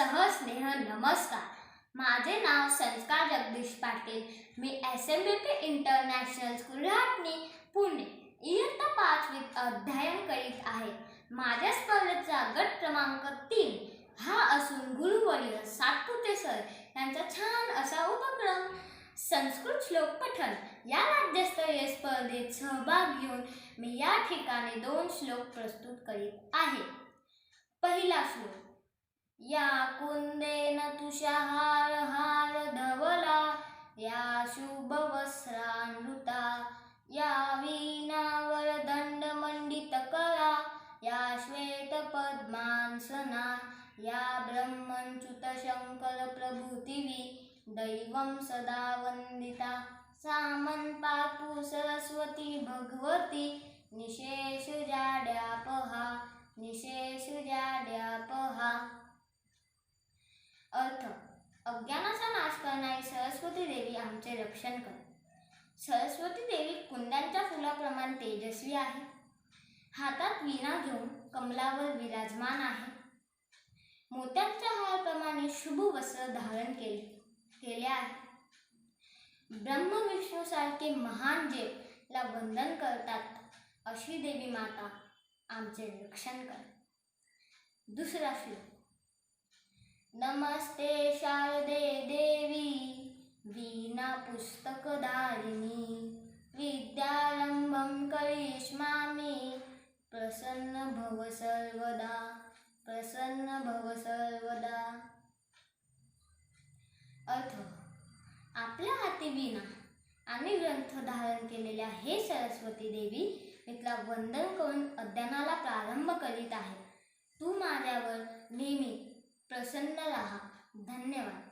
सहस्नेह नमस्कार. माझे नाव संस्कार जगदीश पाटील. मी S M B P international school Rahatani Pune इयत्ता पाचवीत अध्ययन करीत आहे. माझ्या स्पर्धेचा गट क्रमांक तीन. हा असून गुरुवर्य सातपुते सर यांचा छान असा उपक्रम संस्कृत श्लोक पठण. या राज्यस्तरीय स्पर्धेत सहभाग घेऊन मी या ठिकाणी दोन श्लोक प्रस्तुत करीत आहे. पहिला श्लोक या कुंदेन तुषाहार हार धवला या शुभवस्त्रानृता या वीणावर दंड मंडित करा या श्वेत पद्मांसना या ब्रह्मच्युत शंकर प्रभृतिवी दैवं सदा वंदिता सामन सरस्वती भगवती निशेष जाड्यापहा सरस्वती देवी आमचे रक्षण कर. सरस्वती देवी कुंदांच्या फुलाप्रमाणे तेजस्वी आहे. हातात विना घेऊन कमलावर विराजमान आहे. मोत्यांच्या हाराप्रमाणे शुभ वस्त्र धारण केले केले आहे. ब्रह्म विष्णूसारखे महान जेला वंदन करतात अशी देवी माता आमचे रक्षण कर. दुसरा श्लोक. नमस्ते शारदे देवी. वीणा पुस्तकदारिणी. विद्यारंभं करिष्यामि प्रसन्न भव सर्वदा प्रसन्न भव सर्वदा. अर्थ आपल्या हाती विना आम्ही ग्रंथ धारण केलेल्या हे सरस्वती देवी मी तुला वंदन करून अध्ययनाला प्रारंभ करीत आहे तू माझ्यावर नेहमी प्रसन्न राहा. धन्यवाद.